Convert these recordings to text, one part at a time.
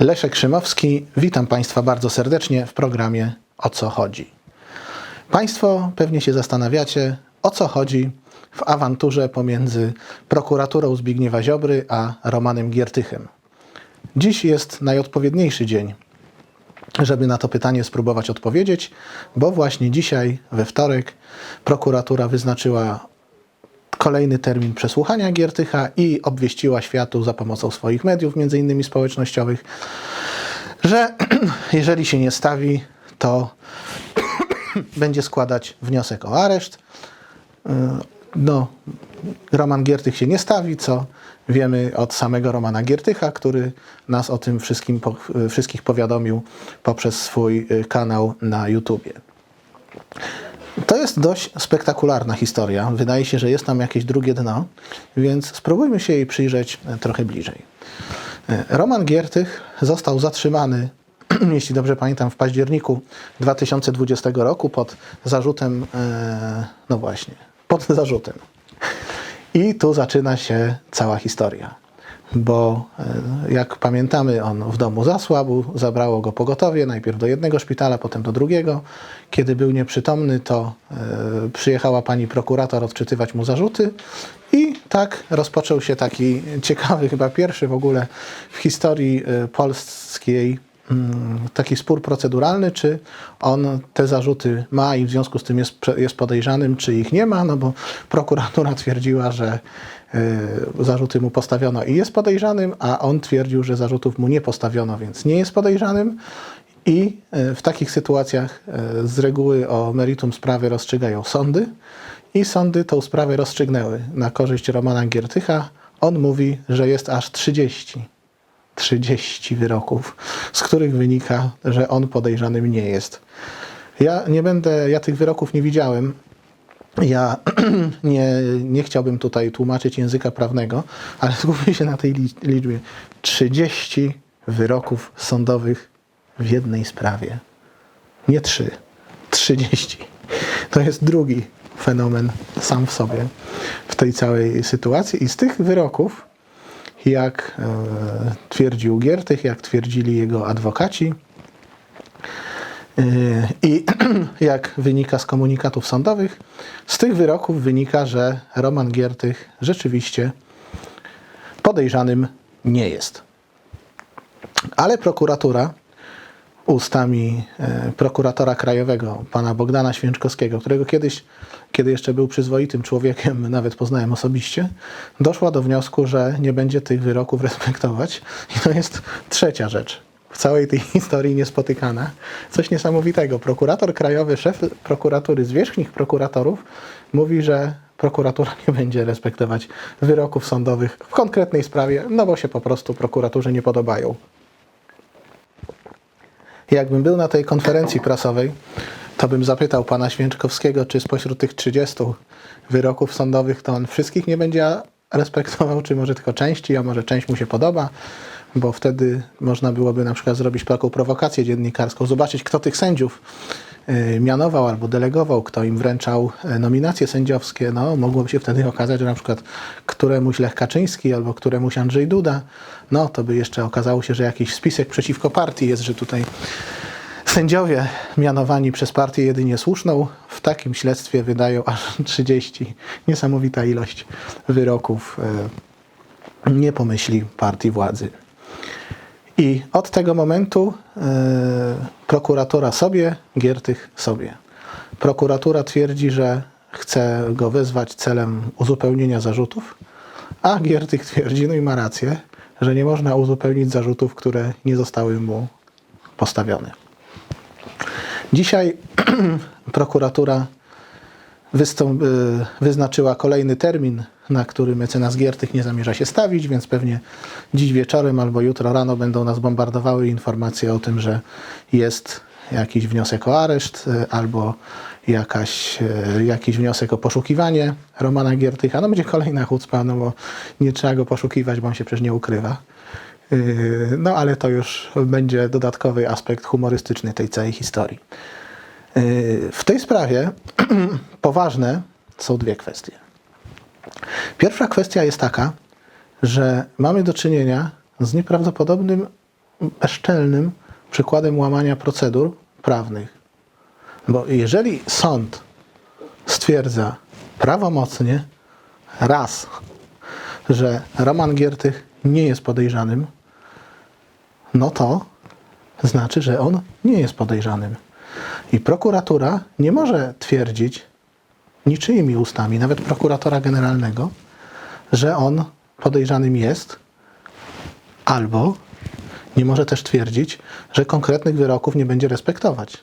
Leszek Szymowski, witam Państwa bardzo serdecznie w programie O co chodzi. Państwo pewnie się zastanawiacie, o co chodzi w awanturze pomiędzy prokuraturą Zbigniewa Ziobry a Romanem Giertychem. Dziś jest najodpowiedniejszy dzień, żeby na to pytanie spróbować odpowiedzieć, bo właśnie dzisiaj, we wtorek, prokuratura wyznaczyła kolejny termin przesłuchania Giertycha i obwieściła światu za pomocą swoich mediów, między innymi społecznościowych, że jeżeli się nie stawi, to będzie składać wniosek o areszt. Yy, No, Roman Giertych się nie stawi, co wiemy od samego Romana Giertycha, który nas o tym wszystkim, wszystkich powiadomił poprzez swój y, kanał na YouTubie. To jest dość spektakularna historia. Wydaje się, że jest tam jakieś drugie dno, więc spróbujmy się jej przyjrzeć e, trochę bliżej. E, Roman Giertych został zatrzymany, jeśli dobrze pamiętam, w październiku 2020 roku pod zarzutem, e, no właśnie, pod zarzutem. I tu zaczyna się cała historia. Bo e, jak pamiętamy, on w domu zasłabł, zabrało go pogotowie, najpierw do jednego szpitala, potem do drugiego. Kiedy był nieprzytomny, to e, przyjechała pani prokurator odczytywać mu zarzuty i tak rozpoczął się taki ciekawy, chyba pierwszy w ogóle w historii e, polskiej mm, taki spór proceduralny, czy on te zarzuty ma i w związku z tym jest, jest podejrzanym, czy ich nie ma, no bo prokuratura twierdziła, że zarzuty mu postawiono i jest podejrzanym, a on twierdził, że zarzutów mu nie postawiono, więc nie jest podejrzanym. I y, w takich sytuacjach y, z reguły o meritum sprawy rozstrzygają sądy i sądy tą sprawę rozstrzygnęły na korzyść Romana Giertycha. On mówi, że jest aż 30. 30 wyroków, z których wynika, że on podejrzanym nie jest. Ja nie będę, ja tych wyroków nie widziałem. Ja nie, nie chciałbym tutaj tłumaczyć języka prawnego, ale skupmy się na tej li- liczbie. 30 wyroków sądowych w jednej sprawie. Nie 3, 30. To jest drugi fenomen sam w sobie w tej całej sytuacji. I z tych wyroków jak e, twierdził Giertych, jak twierdzili jego adwokaci i jak wynika z komunikatów sądowych, z tych wyroków wynika, że Roman Giertych rzeczywiście podejrzanym nie jest. Ale prokuratura ustami e, prokuratora krajowego, pana Bogdana Święczkowskiego, którego kiedyś, kiedy jeszcze był przyzwoitym człowiekiem, nawet poznałem osobiście, doszła do wniosku, że nie będzie tych wyroków respektować. I to jest trzecia rzecz. W całej tej historii niespotykana. Coś niesamowitego. Prokurator krajowy, szef prokuratury, zwierzchnik prokuratorów mówi, że prokuratura nie będzie respektować wyroków sądowych w konkretnej sprawie, no bo się po prostu prokuraturze nie podobają. Jakbym był na tej konferencji prasowej, to bym zapytał pana Święczkowskiego, czy spośród tych 30 wyroków sądowych to on wszystkich nie będzie respektował, czy może tylko części, a może część mu się podoba, bo wtedy można byłoby na przykład zrobić taką prowokację dziennikarską, zobaczyć kto tych sędziów y, mianował albo delegował, kto im wręczał e, nominacje sędziowskie. No, mogłoby się wtedy okazać, że na przykład któremuś Lech Kaczyński albo któremuś Andrzej Duda, no to by jeszcze okazało się, że jakiś spisek przeciwko partii jest, że tutaj Sędziowie mianowani przez partię jedynie słuszną w takim śledztwie wydają aż 30. Niesamowita ilość wyroków e, nie pomyśli partii władzy. I od tego momentu e, prokuratura sobie, Giertych sobie. Prokuratura twierdzi, że chce go wezwać celem uzupełnienia zarzutów, a Giertych twierdzi, no i ma rację, że nie można uzupełnić zarzutów, które nie zostały mu postawione. Dzisiaj prokuratura y, wyznaczyła kolejny termin, na który mecenas Giertych nie zamierza się stawić, więc pewnie dziś wieczorem albo jutro rano będą nas bombardowały informacje o tym, że jest jakiś wniosek o areszt y, albo jakaś, y, jakiś wniosek o poszukiwanie Romana Giertycha. No będzie kolejna chucpa, no bo nie trzeba go poszukiwać, bo on się przecież nie ukrywa. No ale to już będzie dodatkowy aspekt humorystyczny tej całej historii. Yy, W tej sprawie poważne są dwie kwestie. Pierwsza kwestia jest taka, że mamy do czynienia z nieprawdopodobnym bezczelnym przykładem łamania procedur prawnych. Bo jeżeli sąd stwierdza prawomocnie raz, że Roman Giertych nie jest podejrzanym, no to znaczy, że on nie jest podejrzanym. I prokuratura nie może twierdzić niczyimi ustami, nawet prokuratora generalnego, że on podejrzanym jest, albo nie może też twierdzić, że konkretnych wyroków nie będzie respektować.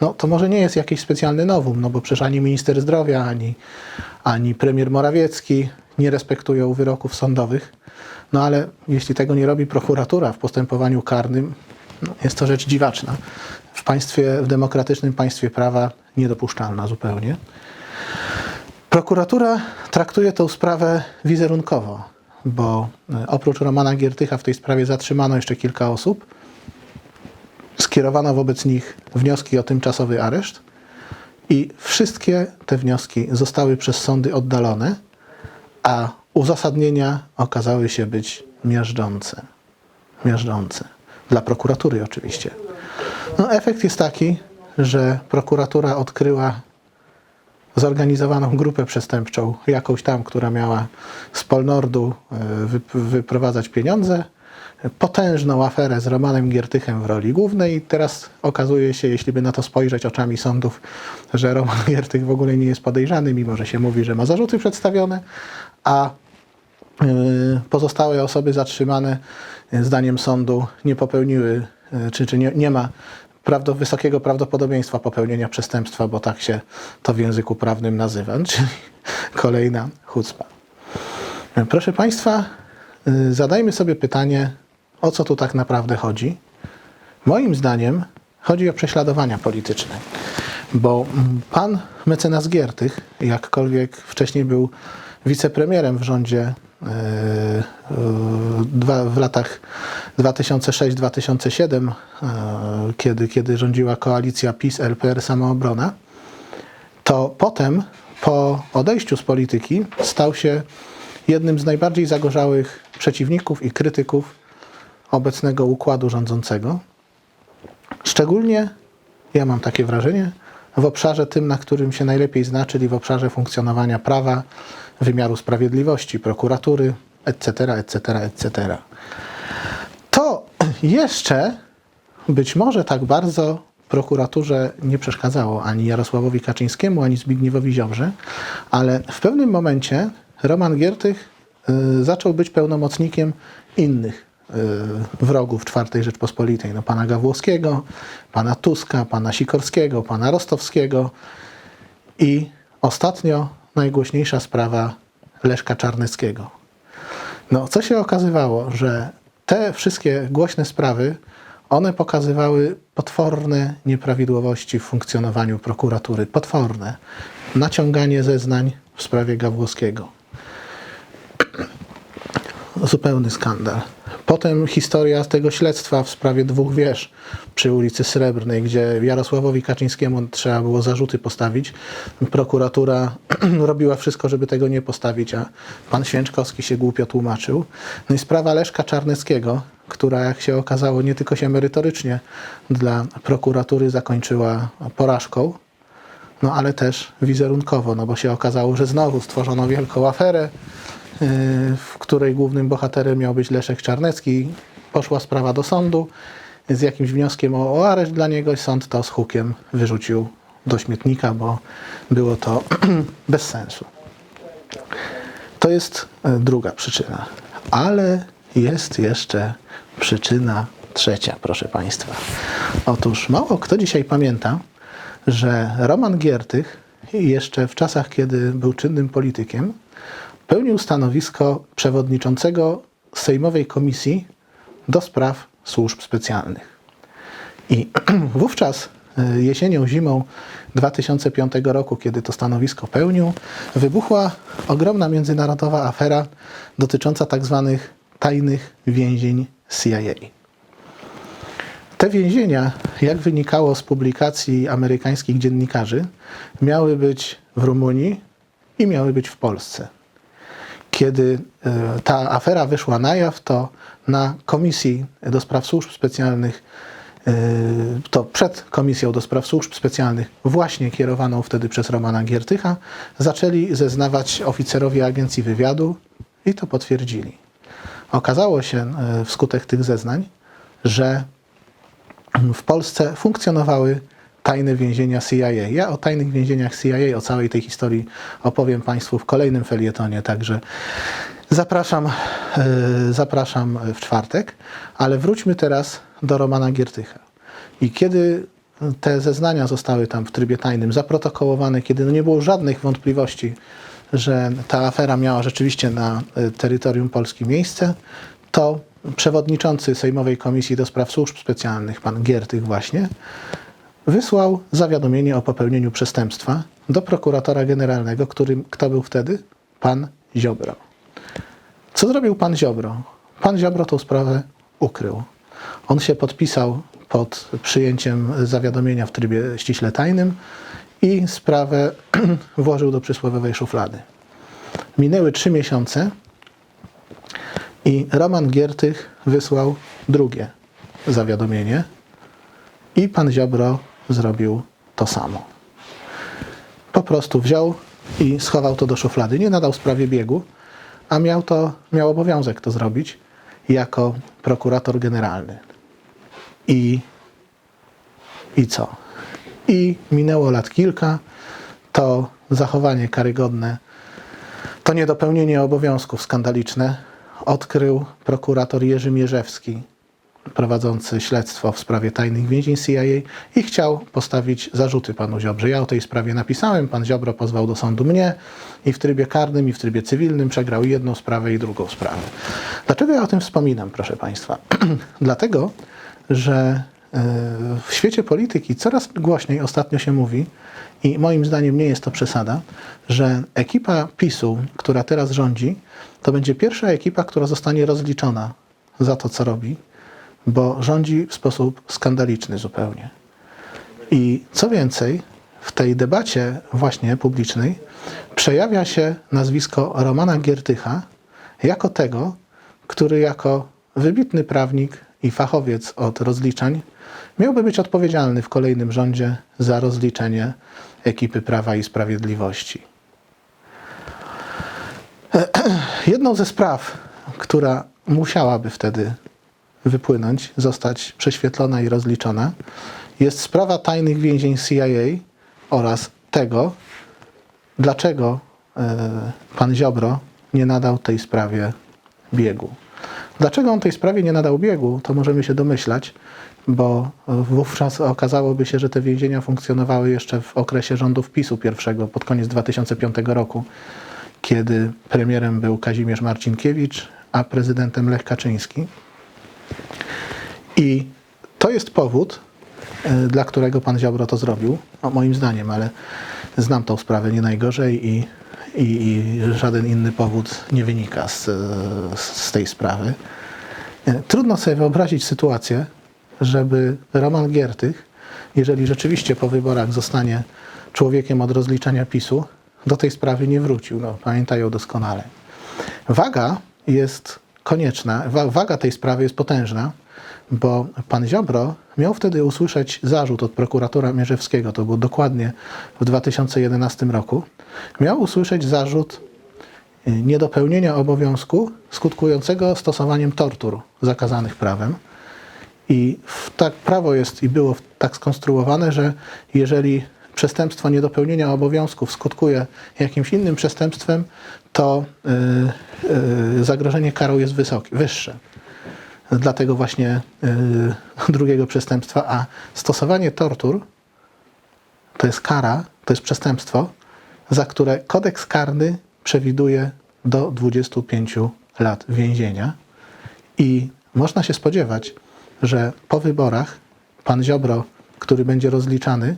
No to może nie jest jakiś specjalny nowum, no bo przecież ani minister zdrowia, ani, ani premier Morawiecki nie respektują wyroków sądowych. No ale jeśli tego nie robi prokuratura w postępowaniu karnym, no jest to rzecz dziwaczna. W państwie, w demokratycznym państwie prawa niedopuszczalna zupełnie. Prokuratura traktuje tę sprawę wizerunkowo, bo e, oprócz Romana Giertycha w tej sprawie zatrzymano jeszcze kilka osób. Skierowano wobec nich wnioski o tymczasowy areszt i wszystkie te wnioski zostały przez sądy oddalone, a uzasadnienia okazały się być miażdżące. Miażdżące. Dla prokuratury oczywiście. No, efekt jest taki, że prokuratura odkryła zorganizowaną grupę przestępczą, jakąś tam, która miała z Polnordu e, wy- wyprowadzać pieniądze, potężną aferę z Romanem Giertychem w roli głównej. Teraz okazuje się, jeśli by na to spojrzeć oczami sądów, że Roman Giertych w ogóle nie jest podejrzany, mimo że się mówi, że ma zarzuty przedstawione, a y, pozostałe osoby zatrzymane zdaniem sądu nie popełniły, y, czy, czy nie, nie ma prawdo, wysokiego prawdopodobieństwa popełnienia przestępstwa, bo tak się to w języku prawnym nazywa, czyli kolejna chucpa. Proszę Państwa, y, zadajmy sobie pytanie, o co tu tak naprawdę chodzi. Moim zdaniem chodzi o prześladowania polityczne, bo pan mecenas Giertych, jakkolwiek wcześniej był wicepremierem w rządzie w latach 2006-2007, y, kiedy, kiedy rządziła koalicja PiS-LPR Samoobrona, to potem, po odejściu z polityki, stał się jednym z najbardziej zagorzałych przeciwników i krytyków obecnego układu rządzącego. Szczególnie, ja mam takie wrażenie, w obszarze tym, na którym się najlepiej zna, czyli w obszarze funkcjonowania prawa, wymiaru sprawiedliwości, prokuratury, etc., etc., etc. To jeszcze być może tak bardzo prokuraturze nie przeszkadzało ani Jarosławowi Kaczyńskiemu, ani Zbigniewowi Ziobrze, ale w pewnym momencie Roman Giertych y, zaczął być pełnomocnikiem innych y, wrogów czwartej Rzeczpospolitej. No, pana Gawłowskiego, pana Tuska, pana Sikorskiego, pana Rostowskiego i ostatnio najgłośniejsza sprawa Leszka Czarneckiego. No, co się okazywało, że te wszystkie głośne sprawy, one pokazywały potworne nieprawidłowości w funkcjonowaniu prokuratury. Potworne. Naciąganie zeznań w sprawie Gawłowskiego. Zupełny skandal. Potem historia tego śledztwa w sprawie dwóch wież przy ulicy Srebrnej, gdzie Jarosławowi Kaczyńskiemu trzeba było zarzuty postawić. Prokuratura robiła wszystko, żeby tego nie postawić, a pan Święczkowski się głupio tłumaczył. No i sprawa Leszka Czarneckiego, która jak się okazało nie tylko się merytorycznie dla prokuratury zakończyła porażką, no ale też wizerunkowo, no bo się okazało, że znowu stworzono wielką aferę, w której głównym bohaterem miał być Leszek Czarnecki. Poszła sprawa do sądu z jakimś wnioskiem o, o areszt dla niego i sąd to z hukiem wyrzucił do śmietnika, bo było to bez sensu. To jest e, druga przyczyna. Ale jest jeszcze przyczyna trzecia, proszę Państwa. Otóż mało kto dzisiaj pamięta, że Roman Giertych jeszcze w czasach, kiedy był czynnym politykiem, pełnił stanowisko przewodniczącego Sejmowej Komisji do spraw służb specjalnych. I wówczas y, jesienią, zimą 2005 roku, kiedy to stanowisko pełnił, wybuchła ogromna międzynarodowa afera dotycząca tak zwanych tajnych więzień CIA. Te więzienia, jak wynikało z publikacji amerykańskich dziennikarzy, miały być w Rumunii i miały być w Polsce. Kiedy e, ta afera wyszła na jaw, to na Komisji do Spraw Służb Specjalnych, e, to przed Komisją do Spraw Służb Specjalnych, właśnie kierowaną wtedy przez Romana Giertycha, zaczęli zeznawać oficerowie Agencji Wywiadu i to potwierdzili. Okazało się e, wskutek tych zeznań, że w Polsce funkcjonowały tajne więzienia CIA. Ja o tajnych więzieniach CIA, o całej tej historii opowiem Państwu w kolejnym felietonie, także zapraszam, e, zapraszam w czwartek. Ale wróćmy teraz do Romana Giertycha. I kiedy te zeznania zostały tam w trybie tajnym zaprotokołowane, kiedy no nie było żadnych wątpliwości, że ta afera miała rzeczywiście na e, terytorium Polski miejsce, to przewodniczący Sejmowej Komisji do Spraw Służb Specjalnych, pan Giertych właśnie, wysłał zawiadomienie o popełnieniu przestępstwa do prokuratora generalnego, którym kto był wtedy? Pan Ziobro. Co zrobił pan Ziobro? Pan Ziobro tą sprawę ukrył. On się podpisał pod przyjęciem zawiadomienia w trybie ściśle tajnym i sprawę włożył do przysłowiowej szuflady. Minęły trzy miesiące i Roman Giertych wysłał drugie zawiadomienie i pan Ziobro zrobił to samo. Po prostu wziął i schował to do szuflady. Nie nadał sprawie biegu, a miał, to, miał obowiązek to zrobić jako prokurator generalny. I, I co? I minęło lat kilka. To zachowanie karygodne, to niedopełnienie obowiązków skandaliczne odkrył prokurator Jerzy Mierzewski, prowadzący śledztwo w sprawie tajnych więzień CIA i chciał postawić zarzuty panu Ziobrze. Ja o tej sprawie napisałem, pan Ziobro pozwał do sądu mnie i w trybie karnym, i w trybie cywilnym przegrał jedną sprawę i drugą sprawę. Dlaczego ja o tym wspominam, proszę państwa? Dlatego, że e, w świecie polityki coraz głośniej ostatnio się mówi, i moim zdaniem nie jest to przesada, że ekipa PiSu, która teraz rządzi, to będzie pierwsza ekipa, która zostanie rozliczona za to, co robi, bo rządzi w sposób skandaliczny zupełnie. I co więcej, w tej debacie właśnie publicznej przejawia się nazwisko Romana Giertycha jako tego, który jako wybitny prawnik i fachowiec od rozliczań miałby być odpowiedzialny w kolejnym rządzie za rozliczenie ekipy Prawa i Sprawiedliwości. Jedną ze spraw, która musiałaby wtedy wypłynąć, zostać prześwietlona i rozliczona, jest sprawa tajnych więzień CIA oraz tego, dlaczego e, pan Ziobro nie nadał tej sprawie biegu. Dlaczego on tej sprawie nie nadał biegu, to możemy się domyślać, bo wówczas okazałoby się, że te więzienia funkcjonowały jeszcze w okresie rządów PiSu pierwszego, pod koniec 2005 roku, kiedy premierem był Kazimierz Marcinkiewicz, a prezydentem Lech Kaczyński. I to jest powód, e, dla którego pan Ziobro to zrobił, no, moim zdaniem, ale znam tą sprawę nie najgorzej i, i, i żaden inny powód nie wynika z, z tej sprawy. E, Trudno sobie wyobrazić sytuację, żeby Roman Giertych, jeżeli rzeczywiście po wyborach zostanie człowiekiem od rozliczania PiSu, do tej sprawy nie wrócił. No, pamiętają doskonale. Waga jest konieczna, wa- waga tej sprawy jest potężna, bo pan Ziobro miał wtedy usłyszeć zarzut od prokuratora Mierzewskiego, to było dokładnie w 2011 roku, miał usłyszeć zarzut y, niedopełnienia obowiązku skutkującego stosowaniem tortur zakazanych prawem. I tak prawo jest i było tak skonstruowane, że jeżeli przestępstwo niedopełnienia obowiązków skutkuje jakimś innym przestępstwem, to y, y, zagrożenie karą jest wysokie, wyższe. Dlatego właśnie y, drugiego przestępstwa, a stosowanie tortur to jest kara, to jest przestępstwo, za które kodeks karny przewiduje do 25 lat więzienia. I można się spodziewać, że po wyborach pan Ziobro, który będzie rozliczany,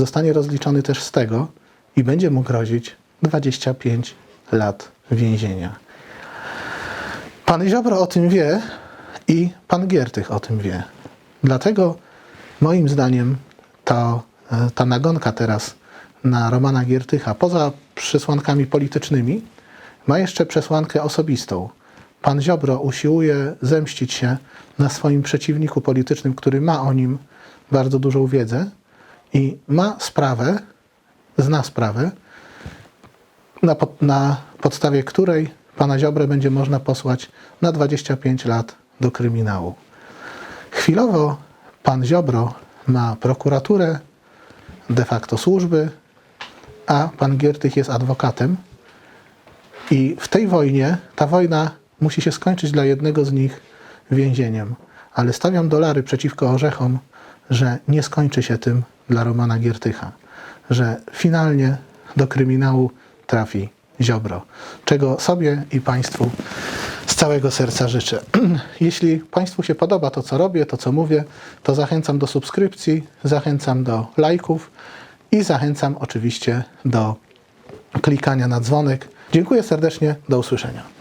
zostanie rozliczony też z tego i będzie mu grozić 25 lat więzienia. Pan Ziobro o tym wie i pan Giertych o tym wie. Dlatego moim zdaniem to, e, ta nagonka teraz na Romana Giertycha, poza przesłankami politycznymi, ma jeszcze przesłankę osobistą. Pan Ziobro usiłuje zemścić się na swoim przeciwniku politycznym, który ma o nim bardzo dużą wiedzę i ma sprawę, zna sprawę, na, pod, na podstawie której pana Ziobrę będzie można posłać na 25 lat do kryminału. Chwilowo pan Ziobro ma prokuraturę, de facto służby, a pan Giertych jest adwokatem. I w tej wojnie, ta wojna musi się skończyć dla jednego z nich więzieniem. Ale stawiam dolary przeciwko orzechom, że nie skończy się tym dla Romana Giertycha. Że finalnie do kryminału trafi Ziobro. Czego sobie i Państwu z całego serca życzę. Jeśli Państwu się podoba to, co robię, to, co mówię, to zachęcam do subskrypcji, zachęcam do lajków i zachęcam oczywiście do klikania na dzwonek. Dziękuję serdecznie, do usłyszenia.